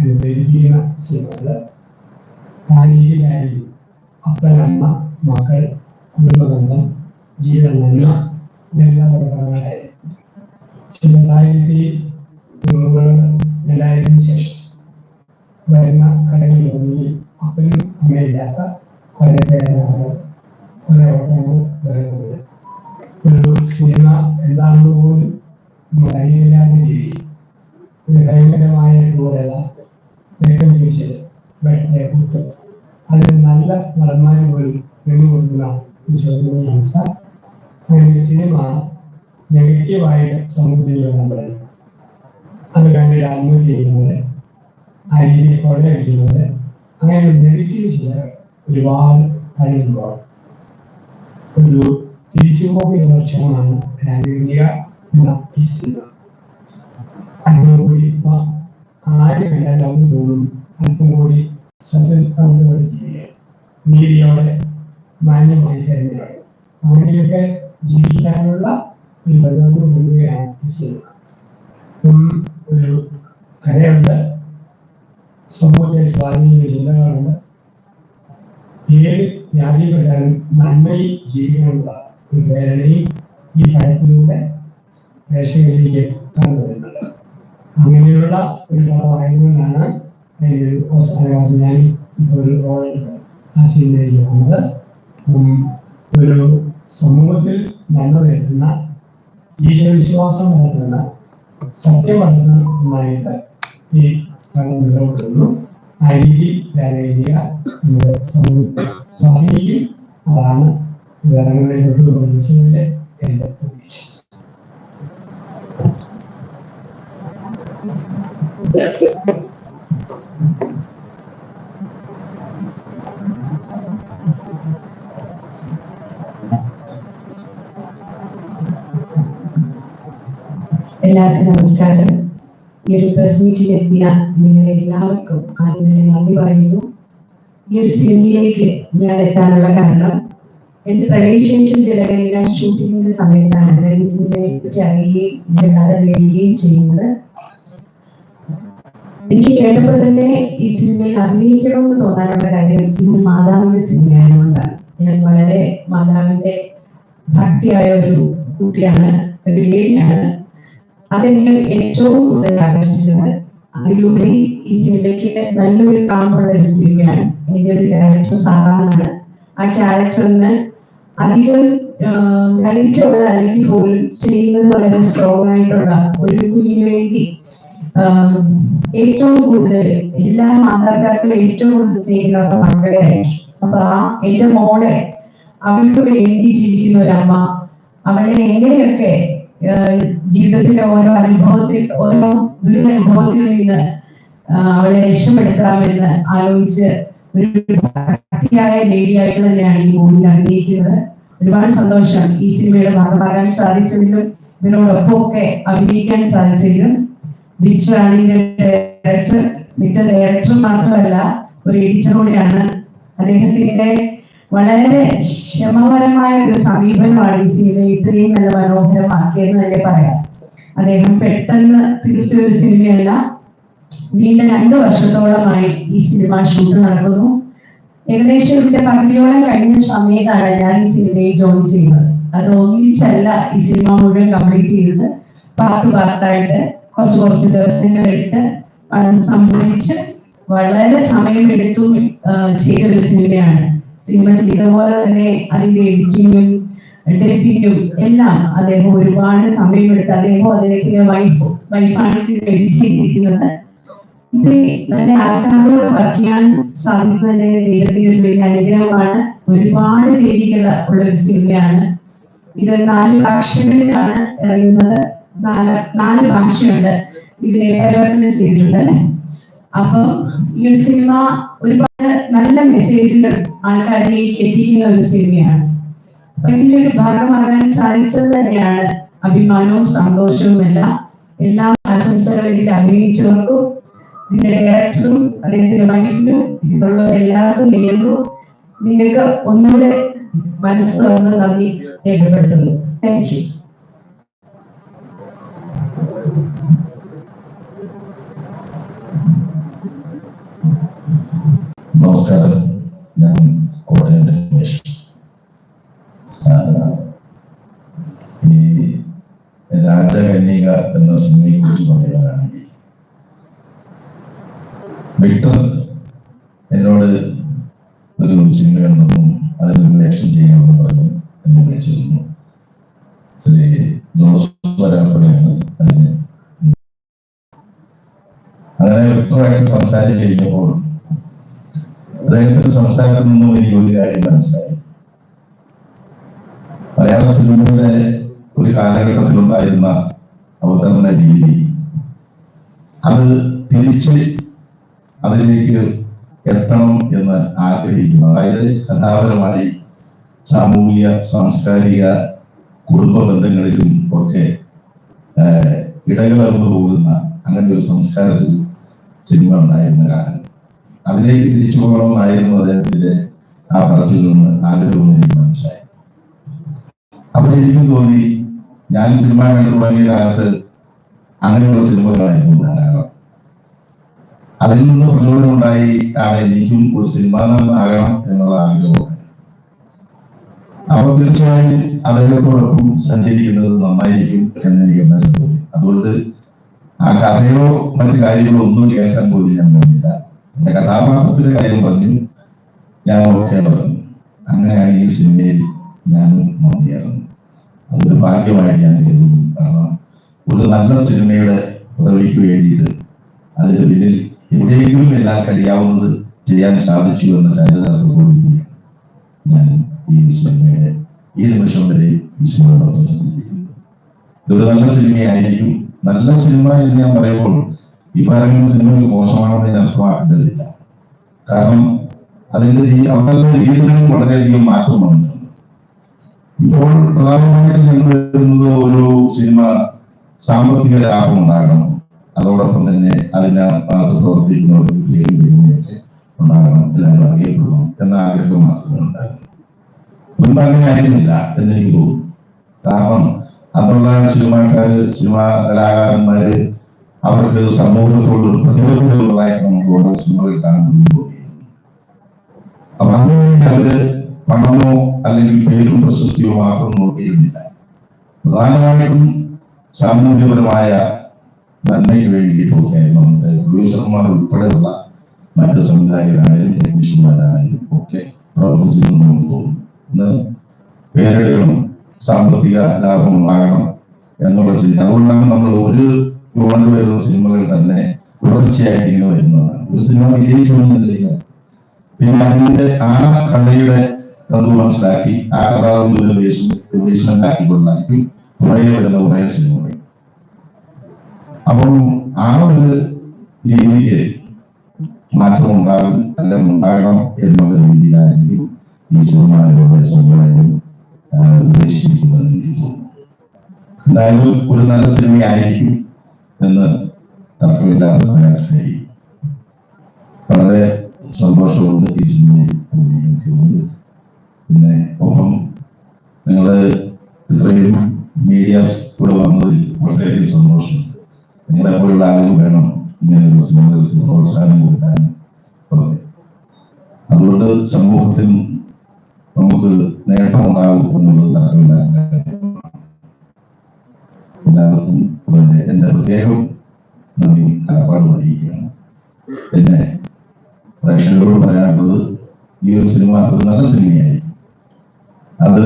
അനുഭവിക്കുന്ന സിനിമകൾ ഭാര്യയിലായി അപ്പനമ്മ മകൾ കുടുംബബന്ധം ജീവൻ നന്മ ഇതെല്ലാം പ്രകടനങ്ങളെ രണ്ടായിരത്തി രണ്ടായിരത്തിന് ശേഷം വരുന്ന കടകളിലൊന്നിൽ അപ്പനും അമ്മയില്ലാത്ത കുറെ പേരാണ് ഒരു സിനിമ എന്താണെന്ന് പോലും നമ്മൾ അറിയില്ലാത്ത രീതിയിൽ ഒരു ഭയങ്കരമായ ദൂരത നീക്കം ചോദിച്ചത് വെട്ടേ കുത്ത് അതിന് നല്ല നടന്മാരെ പോലും നിന്നുകൊണ്ടുള്ള ഒരു ചോദ്യമായ അവസ്ഥ അങ്ങനെ സിനിമ നെഗറ്റീവായിട്ട് സമൂഹത്തിൽ നമ്മൾ അത് കണ്ടിട്ട് ആത്മഹത്യ ചെയ്യുന്നത് ആ രീതിയിൽ കൊള്ളയടിക്കുന്നത് അങ്ങനെ നെഗറ്റീവ് ചില ഒരുപാട് കഴിയുമ്പോൾ ഒരു ലക്ഷ്യമാണ് രാജകീയ എന്ന ഈ സിനിമ അതിനോടുകൂടി ഇപ്പൊ ആര് കണ്ടാലും തോന്നും അല്പം കൂടി ചെയ്യുക നീതിയോടെ മാന്യമായി കരുതുക അങ്ങനെയൊക്കെ ജീവിക്കാനുള്ള ഒരു കൊണ്ടുവരികയാണ് ഈ ഒരു കഥയുണ്ട് സമൂഹത്തെ സ്വാധീനിക്കുന്ന ചിന്തകളാണ് ഏത് ജാതിപ്പെട്ടാലും നന്മയിൽ ജീവിക്കാനുള്ള ഒരു പ്രേരണയും ഈ ഭയത്തിലൂടെ പ്രേക്ഷകരിലേക്ക് കടന്നു വരുന്നത്. അങ്ങനെയുള്ള ഒരു പടമായതുകൊണ്ടാണ് ഒരു അവസാനകാലത്ത് ഞാൻ ഇപ്പോൾ ഒരു റോൾ ആ സിനിമയിലേക്ക് വന്നത് ഒരു സമൂഹത്തിൽ നന്മ വരുത്തുന്ന ഈശ്വരവിശ്വാസം നടത്തുന്ന സത്യം വളർത്തുന്ന ഈ മുന്നോട്ടുള്ളൂ രീതിയിൽ രാജകീയ നമ്മുടെ സമൂഹത്തെ സ്വാധീനിക്കും അതാണ് വിവരങ്ങളിലോട്ട് പ്രവേശിച്ചതിന്റെ എന്റെ പ്രതീക്ഷ. എല്ലാവർക്കും നമസ്കാരം. ഈ ഒരു പ്രസ് മീറ്റിലെത്തിയ നിങ്ങളെ എല്ലാവർക്കും ആദ്യം നന്ദി പറയുന്നു. ഈ ഒരു സിനിമയിലേക്ക് ഞാൻ എത്താനുള്ള കാരണം എന്റെ പ്രവേശിച്ചും ചിലകലിക ഷൂട്ടിങ്ങിന്റെ സമയത്താണ് ഈ സിനിമയെ പറ്റി അറിയുകയും ഇതിന്റെ കഥ കേൾക്കുകയും ചെയ്യുന്നത്. എനിക്ക് കേട്ടപ്പോൾ തന്നെ ഈ സിനിമയിൽ അഭിനയിക്കണമെന്ന് തോന്നാനുള്ള കാര്യം ഇത് മാതാവിന്റെ സിനിമയായതുകൊണ്ടാണ്. ഞാൻ വളരെ മാതാവിന്റെ ഭക്തിയായ ഒരു കുട്ടിയാണ് ഒരു ലേഡിയാണ് അതെന്നെ ഏറ്റവും കൂടുതൽ ആകർഷിച്ചത് അതിലൂടെ ഈ സിനിമയ്ക്ക് നല്ലൊരു കാമ്പുള്ള ഒരു സിനിമയാണ്. എന്റെ ഒരു ക്യാരക്ടർ സാറാണ് ആ ക്യാരക്ടറിന് അധികം കലയ്ക്കുള്ള പോലും ചെയ്യുന്നത് വളരെ സ്ട്രോങ് ആയിട്ടുള്ള ഒരു കുഞ്ഞിന് വേണ്ടി ഏറ്റവും കൂടുതൽ എല്ലാ മാതാപിതാക്കളും ഏറ്റവും കൂടുതൽ സ്നേഹിക്കുന്ന മക്കളെ അപ്പൊ ആ എന്റെ മോളെ അവൾക്ക് വേണ്ടി ജീവിക്കുന്ന ഒരമ്മ അവളെ എങ്ങനെയൊക്കെ ജീവിതത്തിലെ ഓരോ അനുഭവത്തിൽ ഓരോ ദുരനുഭവത്തിൽ നിന്ന് അവളെ രക്ഷപ്പെടുത്താമെന്ന് ആലോചിച്ച് ഒരു ഭക്തിയായ ലേഡിയായിട്ട് തന്നെയാണ് ഈ മൂവിൽ അഭിനയിക്കുന്നത്. ഒരുപാട് സന്തോഷം ഈ സിനിമയുടെ ഭാഗമാകാൻ സാധിച്ചതിലും ഇതിനോടൊപ്പം ഒക്കെ അഭിനയിക്കാൻ സാധിച്ചതിലും. ബിച്ചു റാണിന്റെ ഡയറക്ടർ മിറ്റ ഡയറക്ടർ മാത്രമല്ല ഒരു എഡിറ്റർ കൂടിയാണ്. അദ്ദേഹത്തിന്റെ വളരെ ക്ഷമപരമായ ഒരു സമീപനമാണ് ഈ സിനിമ. ഇത്രയും നല്ല മനോഹരമാക്കിയെന്ന് തന്നെ പറയാം. അദ്ദേഹം പെട്ടെന്ന് തീർത്ത ഒരു സിനിമയല്ല നീണ്ട രണ്ടു വർഷത്തോളമായി ഈ സിനിമ ഷൂട്ട് നടക്കുന്നു ഏകദേശം ഇതിന്റെ പകുതിയോളം കഴിഞ്ഞ സമയത്താണ് ഞാൻ ഈ സിനിമയിൽ ജോയിൻ ചെയ്യുന്നത്. അത് ഒന്നിച്ചല്ല ഈ സിനിമ മുഴുവൻ കംപ്ലീറ്റ് ചെയ്തത്. പാർട്ട് പാർട്ടായിട്ട് കുറച്ച് കുറച്ച് ദിവസങ്ങൾ എടുത്ത് സംഭവിച്ച് വളരെ സമയമെടുത്തും ചെയ്തൊരു സിനിമയാണ്. സിനിമ ഇതുപോലെ പോലെ തന്നെ അതിന്റെ എഡിറ്റിങ്ങും ഡെപ്പിങ്ങും എല്ലാം അദ്ദേഹം ഒരുപാട് സമയമെടുത്ത് അദ്ദേഹം അദ്ദേഹത്തിന്റെ വൈഫ് വൈഫാണ് സിനിമ എഡിറ്റ് ചെയ്തിരിക്കുന്നത്. ഇത് നല്ല ആൾക്കാരോട് വർക്ക് ചെയ്യാൻ സാധിച്ചതിന്റെ ദൈവത്തിന് ഒരു വലിയ അനുഗ്രഹമാണ്. ഒരുപാട് രീതികൾ ഉള്ള ഒരു സിനിമയാണ്. ഇത് നാല് ഭാഷകളിലാണ് ഇറങ്ങുന്നത്. നാല് നാല് ഭാഷയുണ്ട്. ഇതിനെ പരിവർത്തനം ചെയ്തിട്ടുണ്ട്. അപ്പം ഈ ഒരു സിനിമ ഒരുപാട് നല്ല മെസ്സേജുകൾ ആൾക്കാരിലേക്ക് എത്തിക്കുന്ന ഒരു സിനിമയാണ്. അപ്പൊ ഇതിന്റെ ഒരു ഭാഗമാകാൻ സാധിച്ചത് തന്നെയാണ് അഭിമാനവും സന്തോഷവും എല്ലാം. എല്ലാ ആശംസകളും ഇതിൽ അഭിനയിച്ചവർക്കും ഇതിന്റെ ഡയറക്ടറും അദ്ദേഹത്തിന്റെ വൈഫിനും ഇതിലുള്ള എല്ലാവർക്കും നീങ്ങുന്നു നിങ്ങൾക്ക് ഒന്നുകൂടെ മനസ്സ് തുറന്ന് നന്ദി രേഖപ്പെടുത്തുന്നു. താങ്ക് യു ഞാൻ കോട്ടയം രമേശ് ഈ രാജകന്യക എന്ന സിനിമയെ കുറിച്ച് പറയുകയാണെങ്കിൽ വിക്ടർ എന്നോട് ഒരു സിനിമ ഉണ്ടെന്നും അതിൽ വേഷം ചെയ്യണമെന്ന് പറഞ്ഞു എന്നെ വിളിച്ചിരുന്നു ശ്രീ ജോസ് വരാപ്പടിയാണ് അതിന്. അങ്ങനെ വിക്ടറായിട്ട് സംസാരിച്ച് കഴിഞ്ഞപ്പോൾ അദ്ദേഹത്തിന്റെ സംസാരത്തിൽ നിന്നും എനിക്ക് ഒരു കാര്യം മനസ്സിലായി. മലയാള സിനിമയുടെ ഒരു കാലഘട്ടത്തിലുണ്ടായിരുന്ന അവതരണ രീതി അത് തിരിച്ച് അതിലേക്ക് എത്തണം എന്ന് ആഗ്രഹിക്കുന്നു. അതായത് കഥാപരമായി സാമൂഹിക സാംസ്കാരിക കുടുംബ ബന്ധങ്ങളിലും ഒക്കെ ഇടകലർന്നു പോകുന്ന അങ്ങനെ ഒരു സംസ്കാരത്തിൽ സിനിമ ഉണ്ടായിരുന്ന കാലം. അതിലേക്ക് തിരിച്ചു പോകണമെന്നായിരുന്നു അദ്ദേഹത്തിന്റെ ആ പറച്ചിൽ നിന്ന് ആഗ്രഹമെന്ന് എനിക്ക് മനസ്സിലായി. അപ്പോൾ എനിക്കും തോന്നി ഞാൻ സിനിമ കണ്ടു തുടങ്ങിയ കാലത്ത് അങ്ങനെയുള്ള സിനിമകളായിരുന്നു ധാരാളം അതിൽ നിന്ന് പ്രചോദനമുണ്ടായി ആ എനിക്കും ഒരു സിനിമാ നടനാകണം എന്നുള്ള ആഗ്രഹം. അപ്പോൾ തീർച്ചയായും അദ്ദേഹത്തോടൊപ്പം സഞ്ചരിക്കുന്നത് നന്നായിരിക്കും എന്ന് എനിക്ക് എന്തായാലും തോന്നി. അതുകൊണ്ട് ആ കഥയോ മറ്റു കാര്യങ്ങളോ ഒന്നും കേൾക്കാൻ പോലും ഞാൻ പോകുന്നില്ല. എന്റെ കഥാപാത്രത്തിന്റെ കാര്യം പറഞ്ഞു ഞാൻ പറഞ്ഞു അങ്ങനെയാണ് ഈ സിനിമയിൽ ഞാൻ മതിയാകുന്നു അതൊരു ഭാഗ്യമായിട്ട് ഞാൻ കരുതുന്നു. കാരണം ഒരു നല്ല സിനിമയുടെ പുറവിക്ക് വേണ്ടിയിട്ട് അതിന് പിന്നിൽ എവിടെയെങ്കിലും എല്ലാം കഴിയാവുന്നത് ചെയ്യാൻ സാധിച്ചു എന്ന ചരിത്രത്തോടുകൂടി ഞാൻ ഈ സിനിമയുടെ ഈ നിമിഷം വരെ ഈ സിനിമയോടൊപ്പം സഞ്ചരിക്കുന്നു ഇതൊരു നല്ല സിനിമയായിരിക്കും. നല്ല സിനിമ എന്ന് ഞാൻ പറയുമ്പോൾ ഈ പറയുന്ന സിനിമകൾ മോശമാണെന്ന് ഞാൻ അർത്ഥമാക്കേണ്ടതില്ല കാരണം അതിന്റെ അവരുടെ രീതികളിൽ വളരെയധികം മാറ്റം വന്നിട്ടുണ്ട് ഇപ്പോൾ പ്രധാനമായിട്ട് ഞങ്ങൾ വരുന്നത് ഒരു സിനിമ സാമ്പത്തിക ലാഭം ഉണ്ടാകണം. അതോടൊപ്പം തന്നെ അതിനകത്ത് പ്രവർത്തിക്കുന്നവർക്ക് ഉണ്ടാകണം എല്ലാവരും അറിയപ്പെടണം എന്ന ആഗ്രഹം മാത്രമുണ്ടായിരുന്നു മുൻപ് അങ്ങനെ ആയിരുന്നില്ല എന്നെനിക്ക് തോന്നുന്നു. കാരണം അന്നുള്ള സിനിമാക്കാര് സിനിമാ കലാകാരന്മാര് അവർക്ക് സമൂഹത്തോട് പ്രതിബദ്ധതയുള്ളതായിട്ട് നമുക്ക് ഓരോ സിനിമകൾ കാണുമ്പോൾ അപ്പൊ അതിനുവേണ്ടി അവർ പണമോ അല്ലെങ്കിൽ പേരും പ്രശസ്തിയോ മാത്രം നോക്കിയിരുന്നില്ല പ്രധാനമായിട്ടും സാമൂഹ്യപരമായ നന്മയ്ക്ക് വേണ്ടിയിട്ടൊക്കെയായിരുന്നു നമ്മുടെ പ്രൊഡ്യൂസർമാർ ഉൾപ്പെടെയുള്ള മറ്റ് സംവിധായകരായാലും ടെക്നീഷ്യന്മാരായാലും ഒക്കെ പ്രവർത്തിച്ചിരുന്നു എന്ന് തോന്നുന്നു. ഇന്ന് പേരെടുക്കണം സാമ്പത്തിക ലാഭം ഉണ്ടാകണം എന്നുള്ള ചിന്ത. അതുകൊണ്ടാണ് നമ്മൾ ഒരു കൊണ്ട് വരുന്ന സിനിമകൾ തന്നെ തുടർച്ചയായിരിക്കും വരുന്നതാണ്. ഒരു സിനിമ വിജയിക്കണമെന്നില്ല പിന്നെ അതിന്റെ ആ കഥയുടെ തന്നു മനസ്സിലാക്കി ആ കഥാതന്ത്രത്തിന്റെ ബേസ്മെന്റ് ആക്കിക്കൊണ്ടായിരിക്കും കുറേ വരുന്ന കുറേ സിനിമകൾ. അപ്പം ആ ഒരു രീതിയിൽ മാറ്റം ഉണ്ടാകും അല്ലെങ്കിൽ ഉണ്ടാകണം എന്നുള്ള രീതിയിലായിരിക്കും ഈ സിനിമയുടെ സംവിധാനം തോന്നുന്നു എന്തായാലും ഒരു നല്ല സിനിമയായിരിക്കും. എന്ന് തർക്കമില്ലാതെ പറയാൻ സാധിക്കും. വളരെ സന്തോഷമുണ്ട് ഈ സിനിമയിൽ അഭിനയിക്കുന്നത് പിന്നെ ഒപ്പം നിങ്ങൾ ഇത്രയും മീഡിയാസ് കൂടെ വന്നതിൽ വളരെയധികം സന്തോഷമുണ്ട് നിങ്ങളെ പോലുള്ള ആളുകൾ വേണം ഇങ്ങനെയുള്ള സിനിമകൾക്ക് പ്രോത്സാഹനം കൊടുക്കാൻ. അതുകൊണ്ട് സമൂഹത്തിൽ നമുക്ക് നേട്ടമുണ്ടാകും എന്നുള്ളത് തർക്കമില്ലാത്ത പ്രത്യേകം നന്ദി കടപ്പാട് അറിയിക്കുകയാണ്. പിന്നെ പ്രേക്ഷകരോട് പറയാനുള്ളത് ഈ ഒരു സിനിമ ഒരു നല്ല സിനിമയായിരിക്കും. അത്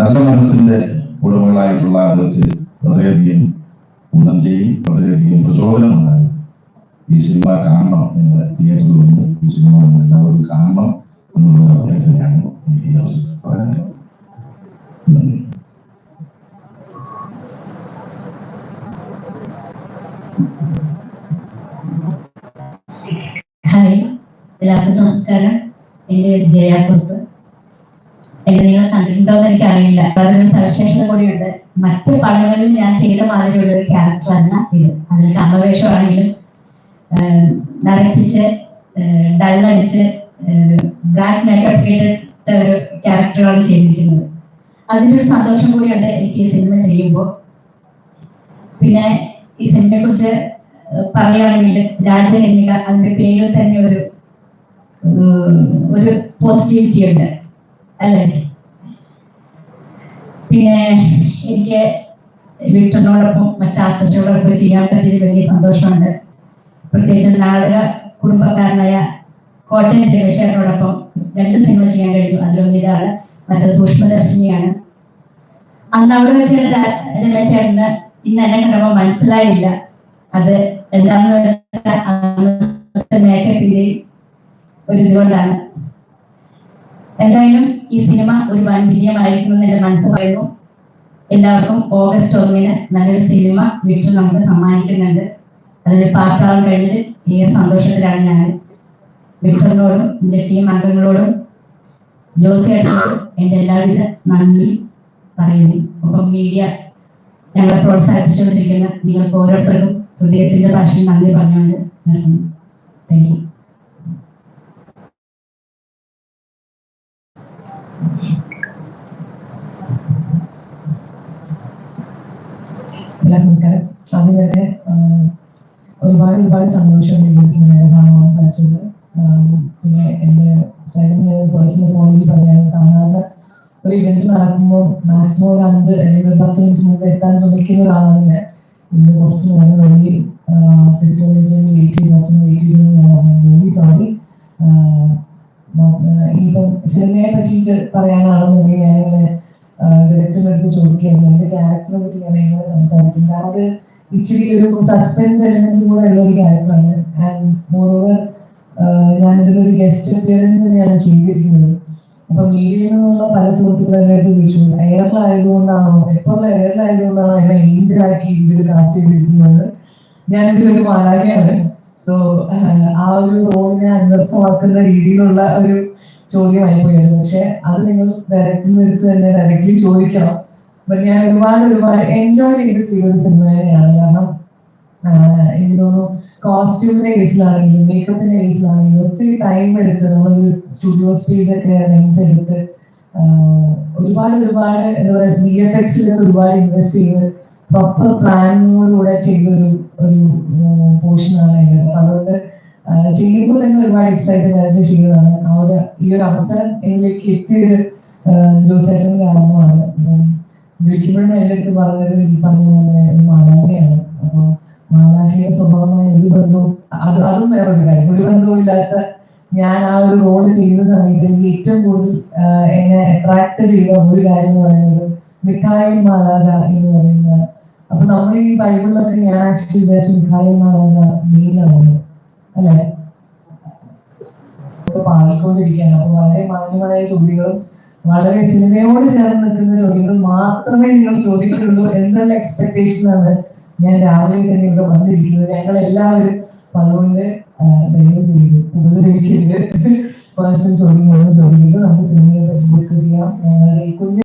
നല്ല മനസ്സിന്റെ ഉടമകളായിട്ടുള്ള ആളുകൾക്ക് വളരെയധികം ഗുണം ചെയ്യും വളരെയധികം പ്രചോദനം ഉണ്ടാകും. ഈ സിനിമ കാണണം നിങ്ങൾ തിയേറ്ററിൽ വന്ന് ഈ സിനിമ എല്ലാവരും കാണണം എന്നുള്ളത് തന്നെയാണ് എനിക്ക് പറയാനുള്ളത് എല്ലാവർക്കും നമസ്കാരം. എന്റെ പേര് ജയാക്കുറുപ്പ് എന്നെ നിങ്ങൾ കണ്ടിട്ടുണ്ടോന്ന് എനിക്കറിയില്ല. അതൊരു സവിശേഷത കൂടിയുണ്ട്. മറ്റു പടങ്ങളിൽ ഞാൻ ചെയ്ത മാതിരിയുള്ള ഒരു ക്യാരക്ടർ അല്ല ഇത്. അതിൽ അമവേഷമാണെങ്കിലും നരപ്പിച്ച് ഡള്ളടിച്ച് ബ്ലാക്ക് മേക്കപ്പ് ചെയ്തിട്ട ഒരു ക്യാരക്ടറാണ് ചെയ്തിരിക്കുന്നത്. അതിന്റെ ഒരു സന്തോഷം കൂടിയുണ്ട് എനിക്ക് ഈ സിനിമ ചെയ്യുമ്പോൾ. പിന്നെ ഈ സിനിമയെ കുറിച്ച് പറയുകയാണെങ്കിൽ രാജകന്യക അതിന്റെ പേരിൽ തന്നെ ഒരു ഒരു പോസിറ്റിവിറ്റി ഉണ്ട് അല്ലേ? പിന്നെ എനിക്ക് വിക്ടറിനോടൊപ്പം മറ്റ് ആർട്ടിസ്റ്റുകളോടൊപ്പം ചെയ്യാൻ പറ്റിയത് വലിയ സന്തോഷമുണ്ട്. പ്രത്യേകിച്ച് നാടക കുടുംബക്കാരനായ കോട്ടയം രമേശേട്ടനോടൊപ്പം രണ്ട് സിനിമ ചെയ്യാൻ കഴിഞ്ഞു. അതിലൊന്ന് ഇതാണ്. മറ്റേ സൂക്ഷ്മദർശിനിയാണ്. അന്ന് അവിടെ വെച്ച് രമേശേട്ടന് ഇന്ന് എന്നെ കണ്ടപ്പോൾ മനസ്സിലായില്ല. അത് എന്താണെന്ന് വെച്ചാൽ മേക്കപ്പിന്റെയും ഒരു ഇതുകൊണ്ടാണ്. എന്തായാലും ഈ സിനിമ ഒരു വൻ വിജയമായിരിക്കുമെന്ന് എന്റെ മനസ്സ് പറയുന്നു. എല്ലാവർക്കും ഓഗസ്റ്റ് ഒന്നിന് നല്ലൊരു സിനിമ വിട്ടു നമുക്ക് സമ്മാനിക്കുന്നുണ്ട്. അതിൽ പാർട്ടാവാൻ കഴിഞ്ഞത് ഏറെ സന്തോഷത്തിലാണ് ഞാൻ. വിക്ടറിനോടും എന്റെ ടീം അംഗങ്ങളോടും ജോസിയായിട്ടോടും എന്റെ എല്ലാവിധ നന്ദി പറയുന്നു. ഒപ്പം മീഡിയ ഞങ്ങളെ പ്രോത്സാഹിപ്പിച്ചുകൊണ്ടിരിക്കുന്ന നിങ്ങൾക്ക് ഓരോരുത്തർക്കും ഹൃദയത്തിന്റെ ഭാഷയിൽ നന്ദി പറഞ്ഞുകൊണ്ട് നിർത്തുന്നു. താങ്ക് യു തന്നെ ആഹ്, ഒരുപാട് ഒരുപാട് സന്തോഷം ഈ സിനിമയുടെ ഭാഗമാകാൻ പിന്നെ എന്റെ സൈഡിൽ പേഴ്സണൽ കോളേജ് പറയാൻ സാധാരണ ഒരു ഇവന്റ് നടക്കുമ്പോൾ മാക്സിമം ഒരു അഞ്ച് അല്ലെങ്കിൽ പത്ത് മിനിറ്റ് മുമ്പ് എത്താൻ ശ്രമിക്കുന്ന ഒരാളാണ് ഞാൻ. ഇന്ന് കുറച്ച് നേരം വഴി വേണ്ടി വെയിറ്റ് ചെയ്ത് അച്ഛൻ വെയിറ്റ് ചെയ്തു ഞാൻ സോറി ഇപ്പം സിനിമയെ പറ്റിയിട്ട് പറയാനാണെന്നുണ്ടെങ്കിൽ ഞാനിങ്ങനെ ഡയറക്ടറിന്റെ അടുത്ത് ചോദിക്കുകയായിരുന്നു എന്റെ ക്യാരക്ടറിനെ പറ്റി ഞാൻ എങ്ങനെ സംസാരിക്കും? കാരണം അത് ഇച്ചിരി ഒരു സസ്പെൻസ് എലമെന്റ് കൂടെ ഉള്ള ഒരു ക്യാരക്ടറാണ് ആൻഡ് മോറോവർ ഞാനിതിലൊരു ഗസ്റ്റ് അപ്പിയറൻസ് തന്നെയാണ് ചെയ്തിരിക്കുന്നത്. അപ്പൊ മീഡിയയിൽ നിന്നുള്ള പല സുഹൃത്തുക്കളായിട്ട് ചോദിച്ചു എയറിലായതുകൊണ്ടാണോ എപ്പോൾ എയറിലായതുകൊണ്ടാണോ എന്നെ ഏഞ്ചലാക്കി ഇതിൽ കാസ്റ്റ് ചെയ്തിരിക്കുന്നത്? ഞാനിതിലൊരു മാലാഖയാണ്. സോ ആ ഒരു റോളിനെ അനർത്ഥമാക്കുന്ന രീതിയിലുള്ള ഒരു ചോദ്യമായി പോയിരുന്നു പക്ഷെ അത് നിങ്ങൾ ഡയറക്ടറിന്റെ അടുത്ത് തന്നെ ഡയറക്ട് ചോദിക്കണം. ബട്ട് ഞാൻ ഒരുപാട് ഒരുപാട് എൻജോയ് ചെയ്ത് ചെയ്ത ഒരു സിനിമ തന്നെയാണ്. കാരണം എനിക്ക് തോന്നുന്നു കോസ്റ്റ്യൂമിന്റെ കേസിലാണെങ്കിലും മേക്കപ്പിന്റെ കേസിലാണെങ്കിലും ഒത്തിരി ടൈം എടുത്ത് നമ്മളൊരു സ്റ്റുഡിയോ സ്പേസ് ഒക്കെ ലെങ്ത് എടുത്ത് ഒരുപാട് ഒരുപാട് എന്താ പറയുക വി എഫ് എക്സിലൊക്കെ ഒരുപാട് ഇൻവെസ്റ്റ് ചെയ്ത് പ്രോപ്പർ പ്ലാനിങ്ങോടുകൂടെ ചെയ്തൊരു ഒരു പോർഷനാണ് എന്റെ. അതുകൊണ്ട് ചെയ്യുമ്പോൾ തന്നെ ഒരുപാട് എക്സൈറ്റഡ് ആയിട്ട് ചെയ്യുന്നതാണ്. ഒരു ഈ ഒരു അവസരം എന്നിലേക്ക് എത്തിയത് ജോസേട്ടൻ കാരണമാണ് വിളിക്കുമ്പോഴും എന്റെ അടുത്ത് പറഞ്ഞത് ഈ പറഞ്ഞ പോലെ മാലാഖയാണ്. അപ്പൊ മാലാഖയുടെ സ്വഭാവമായ ഒരു ബന്ധവും അത് അതും വേറൊരു കാര്യം. ഒരു ബന്ധവും ഇല്ലാത്ത ഞാൻ ആ ഒരു റോൾ ചെയ്യുന്ന സമയത്ത് എനിക്ക് ഏറ്റവും കൂടുതൽ എന്നെ അട്രാക്ട് ചെയ്ത ഒരു കാര്യം എന്ന് പറയുന്നത് മിഠായി മാലാഖ എന്ന് പറയുന്ന അപ്പൊ നമ്മൾ ഈ ബൈബിളിലൊക്കെ ഞാൻ ആക്ച്വലി വിചാരിച്ചു മിഠായി മാലാഖ നീലാണ് അല്ലേ? മാറിക്കൊണ്ടിരിക്കുകയാണ്. അപ്പോൾ വളരെ മാന്യമായ ചോദ്യങ്ങളും വളരെ സിനിമയോട് ചേർന്ന് നിൽക്കുന്ന ചോദ്യങ്ങൾ മാത്രമേ നിങ്ങൾ ചോദിക്കുള്ളൂ എന്നുള്ള എക്സ്പെക്ടേഷൻ ആണ് ഞാൻ രാവിലെ തന്നെ ഇവിടെ വന്നിരിക്കുന്നത്. ഞങ്ങൾ എല്ലാവരും പലതുകൊണ്ട് ദയവ് ചെയ്തു ഉപദ്രവിക്കരുത്. പേഴ്സണൽ ചോദ്യങ്ങളൊന്നും നമുക്ക് സിനിമയെ പറ്റി ഡിസ്കസ് ചെയ്യാം. ഞങ്ങളുടെ